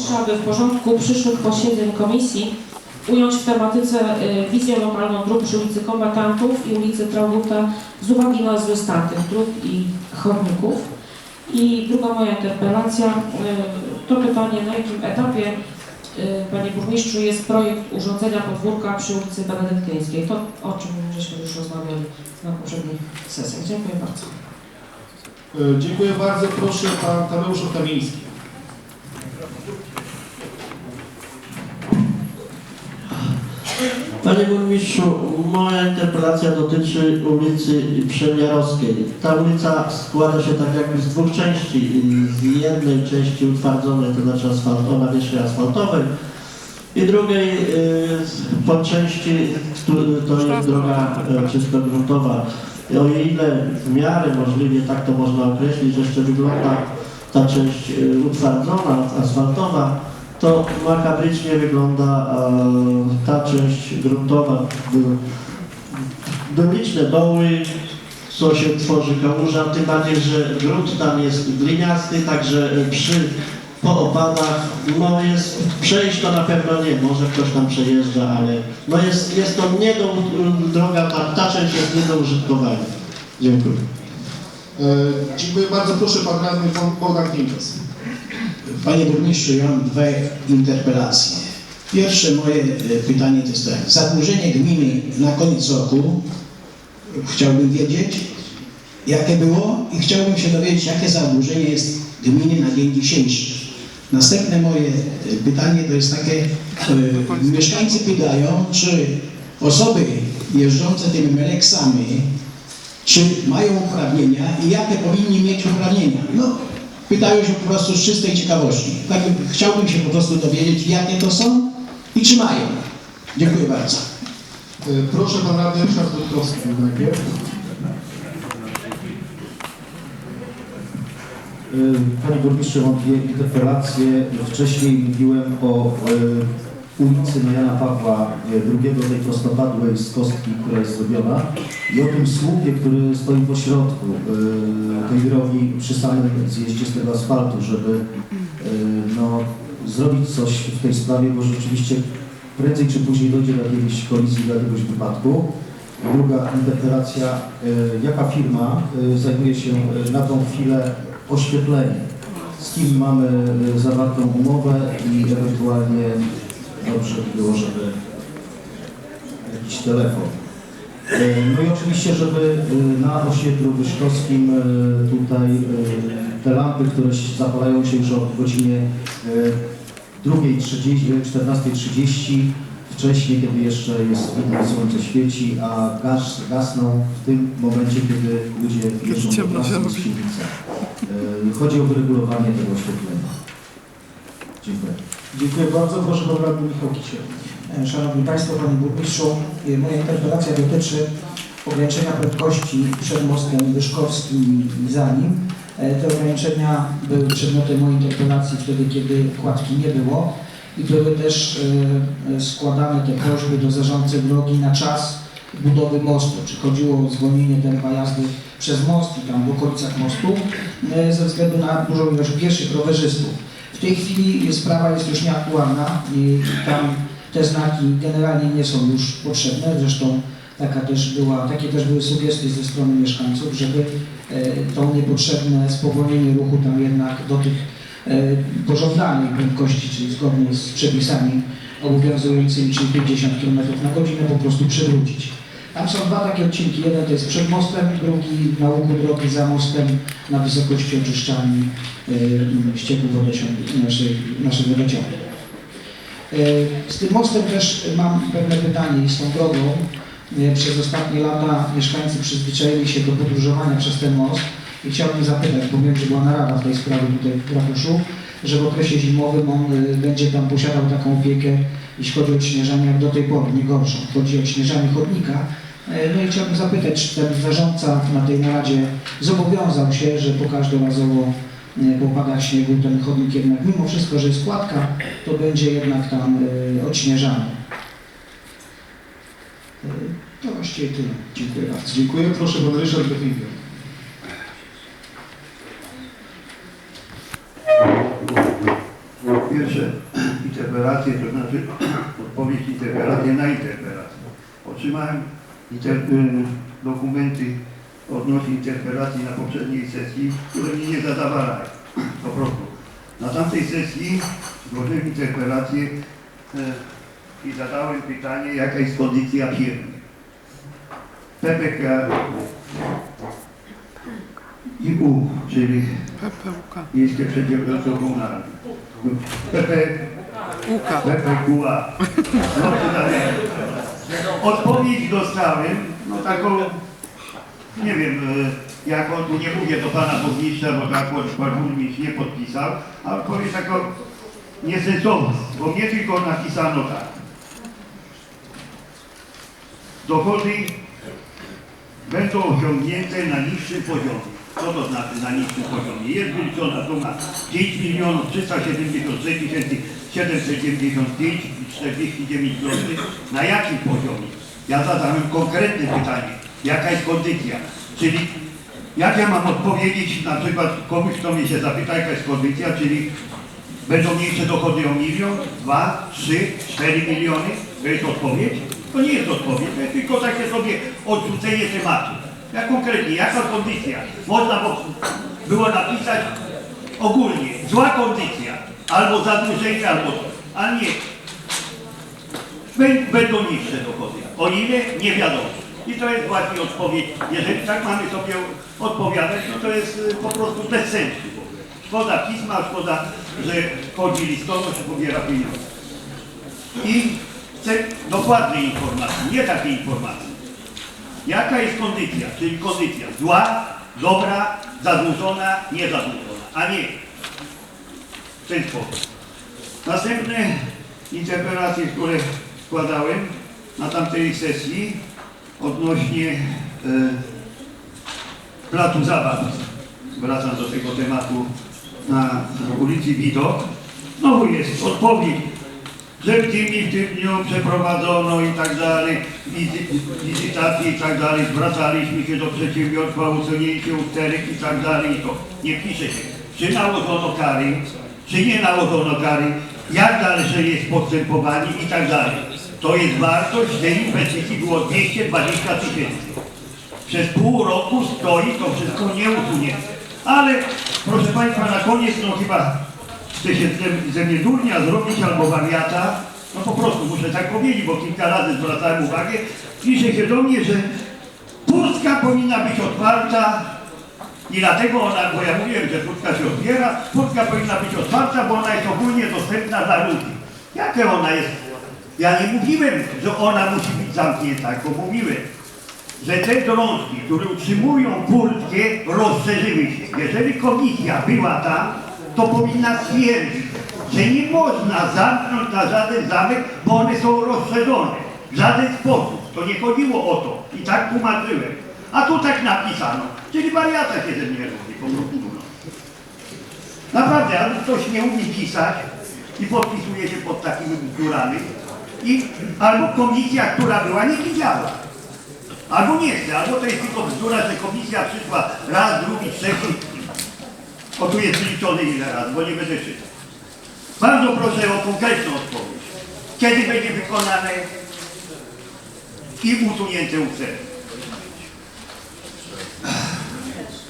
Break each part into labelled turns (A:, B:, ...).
A: burmistrza, aby w porządku przyszłych posiedzeń komisji ująć w tematyce y, wizję lokalną dróg przy ulicy Kombatantów i ulicy Trauguta z uwagi na zły stan tych dróg i chodników. I druga moja interpelacja y, to pytanie, na jakim etapie, y, Panie Burmistrzu, jest projekt urządzenia podwórka przy ulicy Benedyktyńskiej. To, o czym żeśmy już rozmawiali na poprzednich sesjach. Dziękuję bardzo.
B: E, Dziękuję bardzo. Proszę pan Tadeusz Kamiński.
C: Panie Burmistrzu, moja interpelacja dotyczy ulicy Przemiarowskiej. Ta ulica składa się tak jakby z dwóch części. Z jednej części utwardzonej, to znaczy asfaltowa, wierzchni asfaltowej i drugiej y, podczęści, któ- to jest droga e, czysto gruntowa. I O ile w miarę możliwie tak to można określić, jeszcze wygląda ta część y, utwardzona, asfaltowa, to makabrycznie wygląda e, ta część gruntowa. Były liczne doły, co się tworzy kałuża, tym bardziej, że grunt tam jest gliniasty, także przy po opadach, no jest, przejść to na pewno nie, może ktoś tam przejeżdża, ale no jest, jest to nie do, droga, ta, ta część jest nie do użytkowania. Dziękuję.
B: E, Dziękuję bardzo. Proszę pan radny Bogdan Klimczas.
D: Panie burmistrzu, ja mam dwie interpelacje. Pierwsze moje e, pytanie to jest tak. Zadłużenie gminy na koniec roku chciałbym wiedzieć, jakie było i chciałbym się dowiedzieć, jakie zadłużenie jest gminy na dzień dzisiejszy. Następne moje e, pytanie to jest takie, e, mieszkańcy pytają, czy osoby jeżdżące tymi meleksami, czy mają uprawnienia i jakie powinni mieć uprawnienia. No, pytają się po prostu z czystej ciekawości. Tak, chciałbym się po prostu dowiedzieć, jakie to są i czy mają. Dziękuję bardzo.
B: E, Proszę pan radny Ryszard Rutkowski najpierw.
E: Panie Burmistrzu, mam dwie interpelacje. Wcześniej mówiłem o e, ulicy na Jana Pawła II, tej prostopadłej z kostki, która jest zrobiona i o tym słupie, który stoi po środku e, tej drogi przy samym zjeździe z tego asfaltu, żeby e, no, zrobić coś w tej sprawie, bo rzeczywiście prędzej czy później dojdzie do jakiejś kolizji, do jakiegoś wypadku. Druga interpelacja, e, jaka firma e, zajmuje się e, na tą chwilę oświetleniem? Z kim mamy e, zawartą umowę i ewentualnie dobrze by było, żeby jakiś telefon. E, No i oczywiście, żeby e, na osiedlu Wyszkowskim e, tutaj te lampy, które zapalają się już od godzinie e, 2.30, 14.30 wcześniej, kiedy jeszcze jest widno słońce świeci, a gaz, gasną w tym momencie, kiedy ludzie jeżdżą do pracy z Chodzi o wyregulowanie tego oświetlenia. Dziękuję.
B: Dziękuję bardzo. Proszę pan radny Michał.
F: E, Szanowni Państwo, Panie Burmistrzu, e, moja interpelacja dotyczy ograniczenia prędkości przed mostem Wyszkowskim i za nim. E, Te ograniczenia były przedmiotem mojej interpelacji wtedy, kiedy kładki nie było i były też składane te prośby do zarządcy drogi na czas budowy mostu. Czy chodziło o zwolnienie tempa jazdy przez most i tam w okolicach mostu ze względu na dużą ilość pieszych rowerzystów. W tej chwili sprawa jest już nieaktualna i tam te znaki generalnie nie są już potrzebne. Zresztą taka też była, takie też były sugestie ze strony mieszkańców, żeby e, to niepotrzebne spowolnienie ruchu tam jednak do tych e, pożądanej prędkości, czyli zgodnie z przepisami obowiązującymi, czyli 50 km na godzinę po prostu przywrócić. Tam są dwa takie odcinki. Jeden to jest przed mostem, drugi na łuku drogi za mostem na wysokości oczyszczalni ścieku wodociągu, naszej, naszych wodociągów. E, Z tym mostem też mam pewne pytanie i z tą drogą. E, Przez ostatnie lata mieszkańcy przyzwyczaili się do podróżowania przez ten most i chciałbym zapytać, bo wiem, że była narada w tej sprawie tutaj w ratuszu, że w okresie zimowym on e, będzie tam posiadał taką opiekę, jeśli chodzi o odśnieżanie, jak do tej pory, nie gorszą. Chodzi o odśnieżanie chodnika. E, No i chciałbym zapytać, czy ten zarządca na tej naradzie zobowiązał się, że po każdorazowo e, po opadach śniegu ten chodnik jednak, mimo wszystko, że jest kładka, to będzie jednak tam e, odśnieżany. To właściwie tyle. Dziękuję bardzo.
B: Dziękuję. Proszę pan Ryszard Bechinger.
G: Pierwsze, interpelację, to znaczy odpowiedź interpelację na interpelację. Otrzymałem inter, y, dokumenty odnośnie interpelacji na poprzedniej sesji, które mi nie zadawalają. Po prostu. Na tamtej sesji złożyłem interpelację e, i zadałem pytanie, jaka jest kondycja firmy. PPK i U, czyli Miejskie Przedsiębiorstwo Komunalne. PP, PPQA. No. Odpowiedź dostałem, no taką, nie wiem, e, jak on tu nie mówię do pana burmistrza, bo tak pan burmistrz nie podpisał, a odpowiedź taką niesensowną, bo mnie tylko napisano tak. Dochody będą osiągnięte na niższym poziomie. Co to znaczy na niższym poziomie? Jest wyliczona suma 5 milionów 373 tysięcy 795 i 49 zł. Na jakim poziomie? Ja zadałem konkretne pytanie. Jaka jest kondycja? Czyli jak ja mam odpowiedzieć na przykład komuś, kto mnie się zapyta, jaka jest kondycja, czyli będą mniejsze dochody o milion, dwa, trzy, cztery miliony? To jest odpowiedź? To nie jest odpowiedź, to jest tylko takie sobie odrzucenie tematu. Ja konkretnie, jaka kondycja? Można było napisać ogólnie, zła kondycja, albo zadłużenie, albo. A nie, Bę- będą niższe dochody. O ile? Nie wiadomo. I to jest właśnie odpowiedź. Jeżeli tak mamy sobie odpowiadać, no to jest y, po prostu bez sensu. Szkoda pisma, szkoda, że chodzi listonosz i pobiera pieniądze. I chcę dokładnej informacji, nie takiej informacji. Jaka jest kondycja, czyli kondycja zła, dobra, zadłużona, niezadłużona, a nie Następne interpelacje, które składałem na tamtej sesji odnośnie e, placu zabaw. Wracam do tego tematu na ulicy Widok. Znowu jest odpowiedź, że w tym i w tym dniu przeprowadzono i tak dalej, wizy- wizytacje i tak dalej, zwracaliśmy się do przedsiębiorstwa usunięcie usterek i tak dalej. I to nie pisze się, czy nałożono kary, czy nie nałożono kary, jak dalsze jest postępowanie i tak dalej. To jest wartość tej inwestycji było 220 tysięcy. Przez pół roku stoi to wszystko nieusunięte. Ale proszę Państwa, na koniec, no chyba chce się ze, mnie durnia zrobić albo wariata, no po prostu muszę tak powiedzieć, bo kilka razy zwracałem uwagę, pisze się do mnie, że Puszka powinna być otwarta i dlatego ona, bo ja mówiłem, że Puszka się otwiera, Puszka powinna być otwarta, bo ona jest ogólnie dostępna dla ludzi. Jakie ona jest? Ja nie mówiłem, że ona musi być zamknięta, tylko mówiłem, że te drążki, które utrzymują Pulskie, rozszerzyły się. Jeżeli komisja była tam, to powinna stwierdzić, że nie można zamknąć na żaden zamek, bo one są rozszerzone. W żaden sposób. To nie chodziło o to. I tak tłumaczyłem. A tu tak napisano. Czyli wariata się ze mnie robi, po prostu. No. Naprawdę, ale ktoś nie umie pisać i podpisuje się pod takimi bzdurami. I albo komisja, która była, nie widziała. Albo nie chce, albo to jest tylko bzdura, że komisja przyszła raz, drugi, trzeci. O tu jest liczony ile razy, bo nie będę czytał. Bardzo proszę o konkretną odpowiedź. Kiedy będzie wykonane i usunięte uczelnie?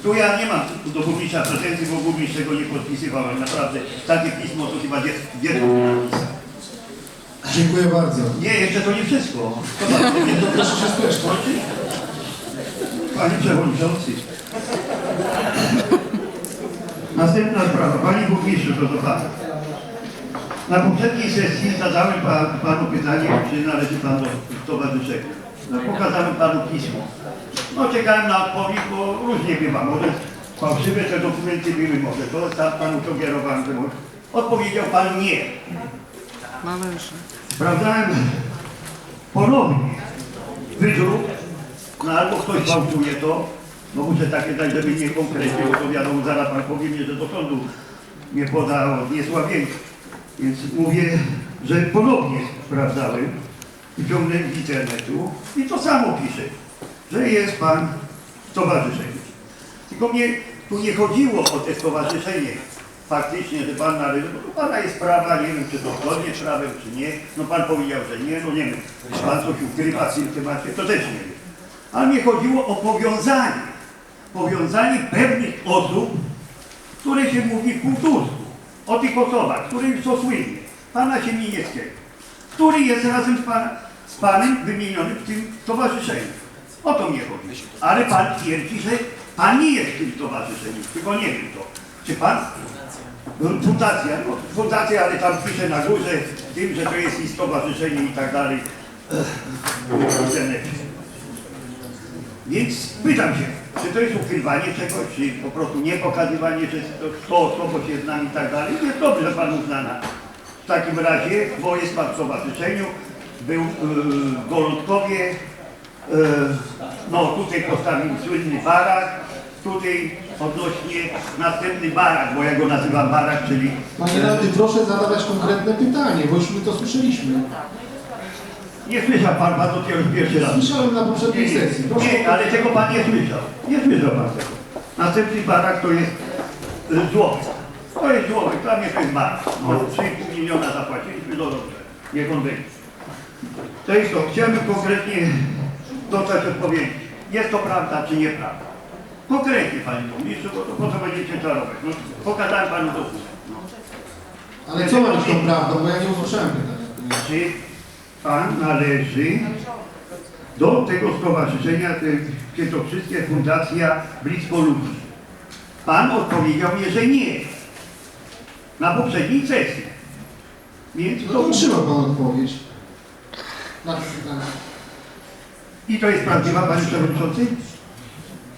G: Tu ja nie mam do burmistrza pretensji, bo burmistrz tego nie podpisywałem. Naprawdę takie pismo to chyba dziecko napisał.
B: Dziękuję bardzo.
G: Nie, jeszcze to nie wszystko. To
B: To proszę się spieszać.
G: Panie Przewodniczący. Następna sprawa. Panie Burmistrzu, to Pana. Na poprzedniej sesji zadałem pa, Panu pytanie, czy należy Pan do stowarzyszenia. No, pokazałem Panu pismo. No czekałem na odpowiedź, bo różnie bywa. Może fałszywe te dokumenty były, może to tam Panu sugerowałem, że może. Odpowiedział Pan nie. Sprawdzałem ponownie wydruk, no albo ktoś gwałtuje to, no muszę takie dać, żeby nie konkretnie, bo to wiadomo, zaraz pan powie mnie, że do sądu mnie poda o niesławienie. Więc mówię, że ponownie sprawdzałem i ciągnąłem z internetu i to samo pisze, że jest pan w stowarzyszeniu. Tylko mnie tu nie chodziło o te stowarzyszenie faktycznie, że pan należy, bo u pana jest sprawa, nie wiem czy to zgodnie z prawem, czy nie. No pan powiedział, że nie, no nie wiem, czy pan coś ukrywa w tym temacie, to też nie wiem. Ale mnie chodziło o powiązanie, powiązanie pewnych osób, które się mówi w o tych osobach, które już są słynne, pana Siemienieckiego, który jest razem z, z panem wymienionym w tym stowarzyszeniu. O to mnie chodzi. Ale pan twierdzi, że pan nie jest w tym stowarzyszeniu, tylko nie wiem to. Czy pan? No, Fundacja, no, fundacja, ale tam pisze na górze tym, że to jest i stowarzyszenie i tak dalej. Więc pytam się, czy to jest ukrywanie czegoś, czy po prostu nie pokazywanie, że to, osoba się z nami i tak dalej. Jest dobrze, że pan uznana. W takim razie, bo jest pan w stowarzyszeniu, był yy, w no tutaj postawił słynny barak, tutaj odnośnie następny barak, bo ja go nazywam barak, czyli
B: Panie radny, proszę zadawać konkretne pytanie, bo już my to słyszeliśmy.
G: nie słyszał pan, pan dopiero pierwszy raz.
B: Słyszałem na poprzedniej
G: Nie,
B: sesji. Proszę
G: nie, ale tego pan nie słyszał. Nie słyszał pan tego. Następny barak to jest y, żłobek. To jest żłobek, dla mnie to jest barak. No, 3,5 miliona zapłaciliśmy, no dobrze. Niech on będzie. To jest to. Chciałbym konkretnie dostać odpowiedzi. Jest to prawda, czy nieprawda? Konkretnie, panie burmistrzu, bo to po co będziecie czarować? No, pokazałem panu dokument. No.
B: Ale co ma być tą prawdą, bo ja nie usłyszałem pytania.
G: Czy Pan należy do tego stowarzyszenia, te- Świętokrzyskie Fundacja Blisko Ludzi? Pan odpowiedział mi, że nie. Na poprzedniej sesji. Więc
B: No
G: to,
B: to otrzymał pan odpowiedź. Na to pytanie.
G: I to jest prawdziwa, Panie Przewodniczący?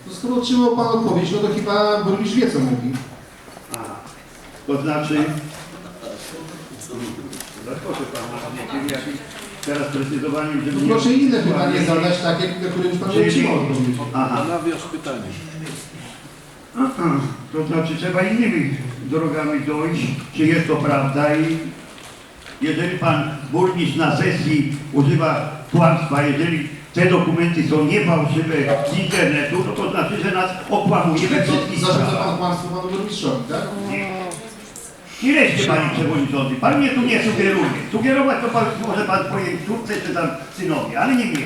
B: No skoro otrzymał pan odpowiedź, no to chyba burmistrz wie co mówi.
G: Aha. To znaczy... Proszę Pana, nie wiem, teraz precyzowaniem, żeby...
B: To
G: nie-
B: proszę inne pytanie zadać, takie, na które już pan nie otrzymał odpowiedzi.
G: Aha. To znaczy trzeba innymi drogami dojść, czy jest to prawda i jeżeli pan burmistrz na sesji używa kłamstwa, jeżeli te dokumenty są niefałszywe z internetu, no to znaczy, że nas okłamuje we wszystkich
B: Zarzuca
G: sprawach.
B: pan kłamstwo panu burmistrzowi, tak?
G: Nie. Nie lećcie panie przewodniczący, pan mnie tu nie sugeruje. Sugerować to pan, może pan swojej córce czy tam synowi, ale nie mnie.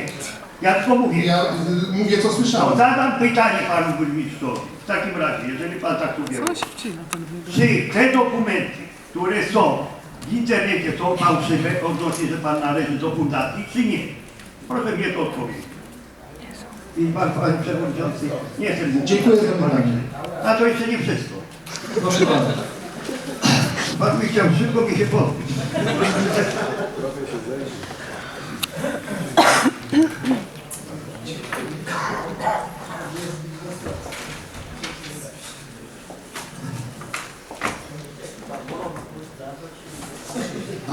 G: Ja tylko mówię.
B: Ja y, mówię co
G: No,
B: słyszałem.
G: zadam pytanie panu burmistrzowi. W takim razie, jeżeli pan tak sugeruje. Czy te dokumenty, które są w internecie są fałszywe, odnośnie, że pan należy do fundacji, czy nie? Proszę mnie to odpowiedzieć. I pan, pan przewodniczący, nie jestem głupi.
B: Dziękuję za pytanie.
G: A to jeszcze nie wszystko.
B: Proszę pana.
G: Pan by chciał szybko mi się pozbyć.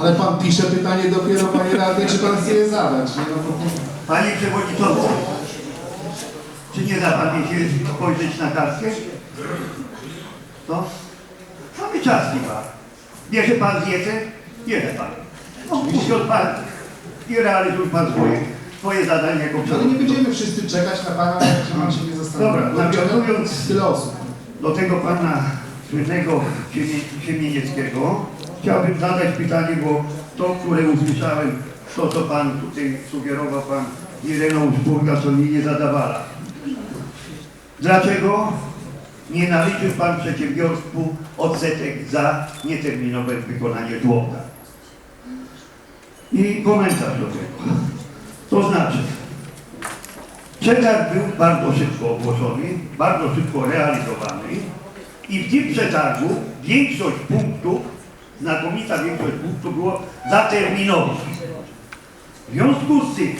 B: Ale pan pisze pytanie dopiero, panie radny, czy pan chce je zadać? Nie, no, to-
G: Panie przewodniczący, czy nie da pan się spojrzeć na kartkę? To? Mamy czas chyba. Bierze pan dietę? Bierze pan. No, mówiąc pan i realizuje pan swoje, swoje zadanie jako
B: Ale nie będziemy wszyscy czekać na pana, jak pan się nie zastanowi.
G: Dobra, nawiązując-
B: Tyle osób.
G: Do tego pana słynnego Siemie- Siemienieckiego chciałbym zadać pytanie, bo to, które usłyszałem, to co pan tutaj sugerował, pan Ireneusz Burga, co mi nie zadawala. Dlaczego nie naliczył pan przedsiębiorstwu odsetek za nieterminowe wykonanie żłobka? I komentarz do tego. To znaczy, Przetarg był bardzo szybko ogłoszony, bardzo szybko realizowany i w tym przetargu większość punktów, znakomita większość punktów było zaterminowych. W związku z tym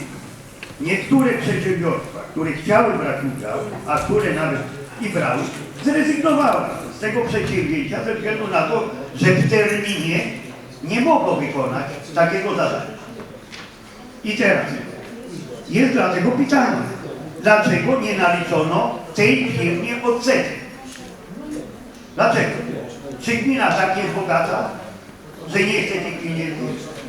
G: niektóre przedsiębiorstwa, które chciały brać udział, a które nawet i brały, zrezygnowały z tego przedsięwzięcia ze względu na to, że w terminie nie mogło wykonać takiego zadania. I teraz jest dlatego pytanie, dlaczego nie naliczono tej firmie odsetek? Dlaczego? Czy gmina tak jest bogata, że nie chce tych pieniędzy,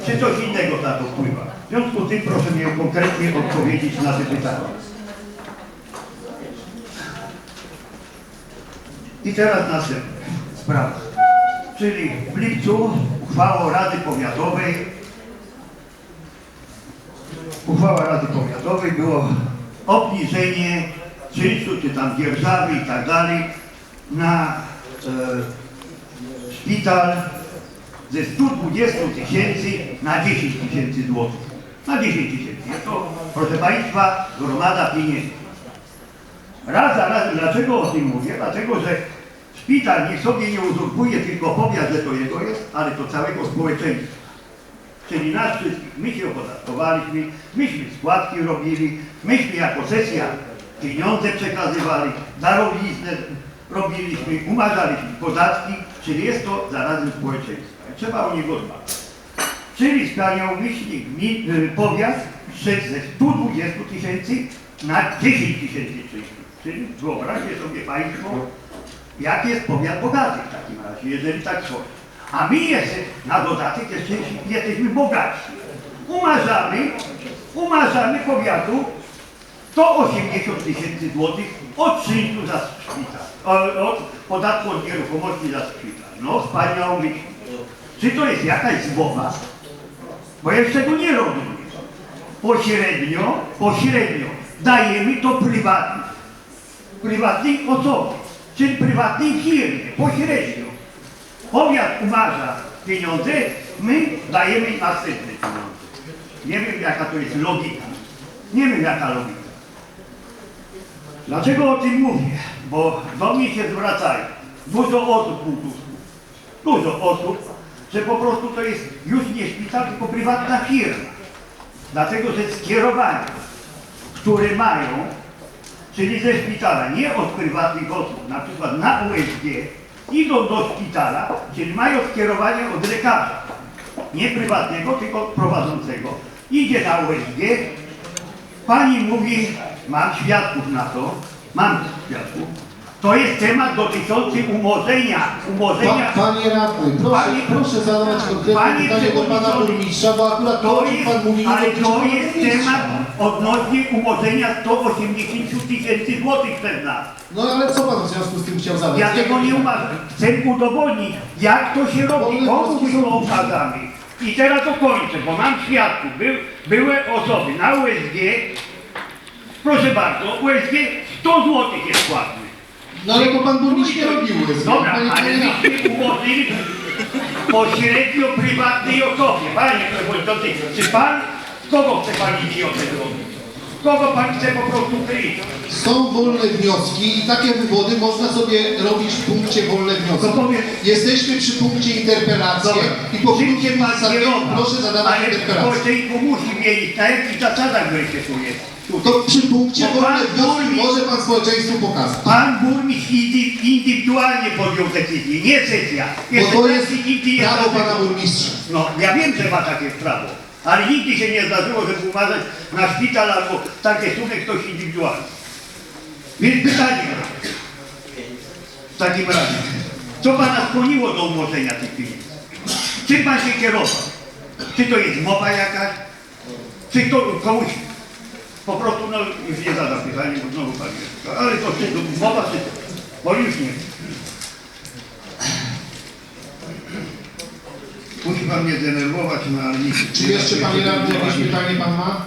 G: czy coś innego na to wpływa? W związku z tym proszę mnie konkretnie odpowiedzieć na te pytania. I teraz następna sprawa. czyli w lipcu uchwałą Rady Powiatowej uchwała Rady Powiatowej było obniżenie czynszu, czy tam dzierżawy i tak dalej na e, szpital ze 120 tysięcy na 10 tysięcy złotych. Na 10 tysięcy. Jest to, proszę Państwa, gromada pieniędzy. Raz za razem, dlaczego o tym mówię? Dlatego, że szpital niech sobie nie uzurpuje tylko powiat, że to jego jest, ale to całego społeczeństwa. Czyli nas wszystkich. My się opodatkowaliśmy, myśmy składki robili, myśmy jako sesja pieniądze przekazywali, darowiznę robiliśmy, umarzaliśmy podatki, czyli jest to zarazem społeczeństwa. Trzeba o niego dbać. Czyli skaniał myśli gmin, y, powiat szedł ze 120 tysięcy na 10 tysięcy czynszu. Czyli wyobraźcie sobie Państwo, jak jest powiat bogaty w takim razie, jeżeli tak coś. A my jeszcze, na dodatek jeszcze jesteśmy bogatsi. Umarzamy, umarzamy powiatu 180 tysięcy złotych od czynszu za szpital, od podatku od nieruchomości za szpital. No, wspaniałą myśl. Czy to jest jakaś zmowa? Bo ja jeszcze tego nie rozumiem. Pośrednio, pośrednio dajemy to prywatnym, prywatnej osobie, czyli prywatnej firmie, pośrednio. Powiat umarza pieniądze, my dajemy następne pieniądze. Nie wiem jaka to jest logika. Nie wiem jaka logika. Dlaczego o tym mówię? Bo do mnie się zwracają dużo osób dużo osób, że po prostu to jest już nie szpital, tylko prywatna firma. Dlatego, że skierowania, które mają, czyli ze szpitala, nie od prywatnych osób, na przykład na USG, idą do szpitala, czyli mają skierowanie od lekarza, nie prywatnego, tylko prowadzącego. Idzie na USG, pani mówi, mam świadków na to, mam świadków, to jest temat dotyczący umorzenia, umorzenia
B: Pa, panie radny, proszę,
G: Panie-
B: proszę zadawać konkretne
G: Panie
B: pytanie do pana burmistrza, bo akurat to,
G: To jest,
B: pan mówi,
G: ale to jest temat odnośnie umorzenia 180 tysięcy złotych przez nas.
B: No ale co pan w związku z tym chciał zadać?
G: Ja tego nie umarzam. Chcę udowodnić, jak to się robi, komu to okazamy. I teraz to kończę, bo mam świadków. Był, były osoby na USG, proszę bardzo, USG 100 złotych jest płatny.
B: No ale to pan burmistrz nie robił.
G: Dobra,
B: panie
G: ale
B: przewodniczący.
G: myśmy umożliwili pośrednio prywatnej osobie. Panie przewodniczący, czy pan, kogo chce pan idiotę zrobić? Kogo pan chce po prostu kryć?
B: Są wolne wnioski i takie wywody można sobie robić w punkcie wolne wnioski.
G: Powiem-
B: Jesteśmy przy punkcie interpelacji
G: Dobra,
B: i po punkcie
G: się pan kierował?
B: proszę zadawać
G: Ale społeczeństwo musi wiedzieć, na jakich zasadach weryfikuje.
B: To przy punkcie
G: Bo pan burmistrz-
B: może pan społeczeństwu pokazać.
G: Pan burmistrz indy- indywidualnie podjął decyzję, nie sesja.
B: Bo to jest
G: i nigdy nie
B: prawo
G: zdarzyło.
B: pana burmistrza.
G: No, ja wiem, że ma takie prawo, ale nigdy się nie zdarzyło, żeby umarzać na szpital albo takie sumy ktoś indywidualnie. Więc pytanie w takim razie, co pana skłoniło do umorzenia tych pieniędzy? Czym pan się kierował? Czy to jest mowa jakaś? Czy to komuś po prostu, no już nie zadam pytania, bo znowu pan jest. Ale to czy mowa, czy to? Bo już nie. Musi pan mnie denerwować, no ale nic.
B: Czy jeszcze panie radny jakieś pytanie pan ma?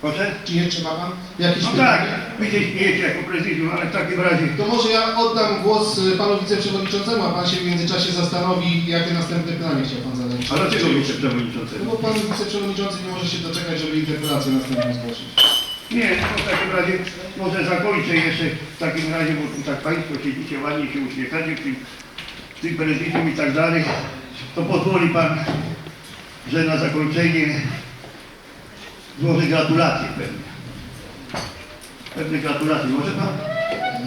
G: Proszę?
B: Czy jeszcze ma pan jakieś
G: No tak,
B: pytanie?
G: wy się śmiejecie jako prezydium, ale w takim razie...
B: To może ja oddam głos y, panu wiceprzewodniczącemu, a pan się w międzyczasie zastanowi, jakie następne pytanie chciał pan zadać.
G: A dlaczego wiceprzewodniczący?
B: No bo pan wiceprzewodniczący nie może się doczekać, żeby interpelację następną zgłosić.
G: Nie, no w takim razie może zakończę jeszcze w takim razie, bo tu tak Państwo siedzicie, ładnie się uśmiechacie w tym, w tym prezydium i tak dalej. To pozwoli Pan, że na zakończenie złożę gratulacje pewne. Pewne gratulacje. Może Pan?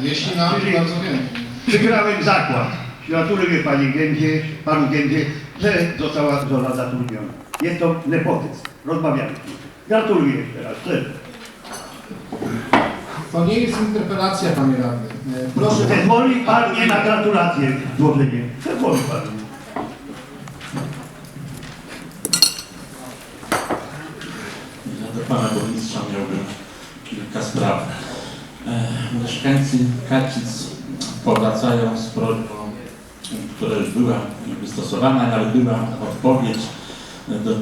B: Jeśli na, to
G: Czyli-
B: bardzo chętnie.
G: Wygrałem zakład. Gratuluję Panie Gędzie, Panu Gędzie, że została żona zatrudniona. Jest to nepotyzm. Rozmawiamy. Gratuluję jeszcze raz.
B: To nie jest interpelacja, panie radny. E, Proszę.
G: Zezwoli Pan mnie na gratulacje złożenie. Zezwoli Pan.
H: Ja do pana burmistrza miałbym kilka spraw. E, mieszkańcy Kacic powracają z prośbą która już była wystosowana, nawet była odpowiedź do